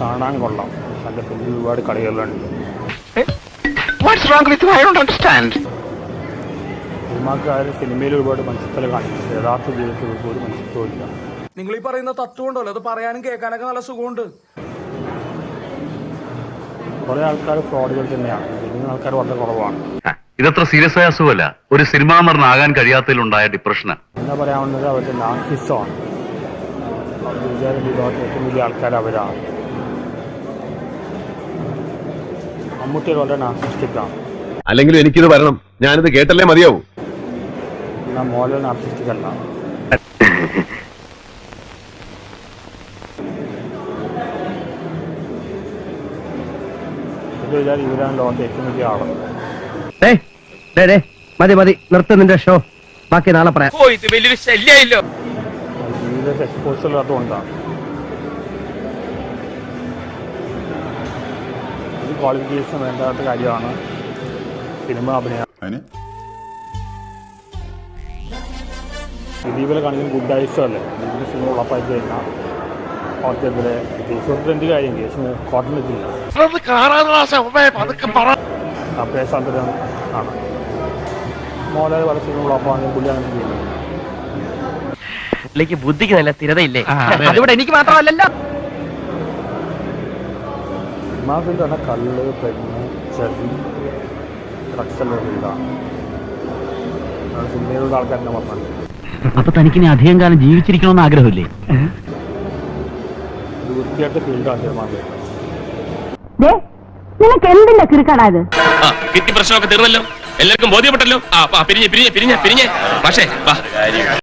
കാണാൻ കൊള്ളാം. നല്ല പിന്നിൽ ഒരുപാട് കളികളുണ്ട്. What's wrong with I don't understand സിനിമാക്കാർ സിനിമയിൽ ഒരുപാട് മനസ്സിലെ കാണിക്കുന്നത് യഥാർത്ഥ ജീവിതത്തിൽ ഒരു മനസ്സിലില്ല ഇല്ല നിങ്ങൾ ഈ പറയുന്ന തത്വം ഉണ്ടല്ലോ അത് പറയാനും കേൾക്കാനൊക്കെ നല്ല സുഖമുണ്ട്. കുറെ ആൾക്കാർ ഫ്രോഡുകൾ തന്നെയാണ്. ജനിക്കുന്ന ആൾക്കാർ വളരെ കുറവാണ്. ഇതത്ര സീരിയസ് ആയ അസുഖമല്ല. ഒരു സിനിമാ നടനാകാൻ കഴിയാത്തതിലുണ്ടായ ഡിപ്രഷന് എന്താ പറയാവുന്നത് അവരുടെ നാർസിസമാണ് വിചാരം ഏറ്റവും വലിയ ആൾക്കാർ അവരാണ് അല്ലെങ്കിലും എനിക്കിത് വരണം. ഞാനിത് കേട്ടല്ലേ മതിയാവൂ. എന്നാൽ മോഹൻലാൽ നാർസിസ്റ്റിക് അല്ല എന്റെ വിചാരം ഇവരാണ് ലോകത്തെ ഏറ്റവും വലിയ ആൾ. മതി മതി നിർത്ത് നിന്റെ ഷോ. ബാക്കി നാളെ പറയാം. ഓ ഇത് വലിയൊരു ശല്യായില്ലോ ജീവിതത്തെ എക്സ്പോസ് ഇല്ലാത്തതുകൊണ്ടാണ് ക്വാളിഫിക്കേഷൻ വേണ്ടാത്ത കാര്യമാണ്. സിനിമ അഭിനയം അതിന്? ദിലീപിലെ കാണിക്കുന്ന ഗുഡ് ഐസം അല്ലേ? ദിലീപിന്റെ സിനിമ ഉള്ളപ്പായി കഴിഞ്ഞാൽ അവർക്കെതിരെ കേസ് എന്ത് കാര്യം കേസ് കോർട്ടിൽ എത്തില്ല അഭ്യാസാന്തരം ആണ്. മോഹൻലാൽ പല സിനിമ ഉളപ്പാണെങ്കിൽ പുള്ളി അങ്ങനെ ചെയ്യുന്നത് ബുദ്ധിക്ക് നല്ല സ്ഥിരതയില്ലേ? അതിവിടെ എനിക്ക് മാത്രമല്ലല്ലോ. സിനിമാഫിൽ തന്നെ കള്ള് പെണ്ണ് ചതി ഡ്രഗ്സ് എല്ലാം ഫീൽഡാണ് അതാണ് സിനിമയിലുള്ള ആൾക്കാർ തന്നെ പറഞ്ഞത് അപ്പൊ തനിക്ക് ഇനി അധികം കാലം ജീവിച്ചിരിക്കണമെന്ന് ആഗ്രഹമില്ലേ? ഒരു വൃത്തിയായിട്ട് ഫീൽഡാണ് സിനിമാഫിൽ നിനക്ക് എന്തിന്റെ കിറുക്കാടാ ഇത്? കിട്ടി പ്രശ്നമൊക്കെ തീർന്നല്ലോ. എല്ലാവർക്കും ബോധ്യപ്പെട്ടല്ലോ. ആ പിരിഞ്ഞ് പിരിഞ്ഞ് പിരിഞ്ഞ് പിരിഞ്ഞ്. പക്ഷേ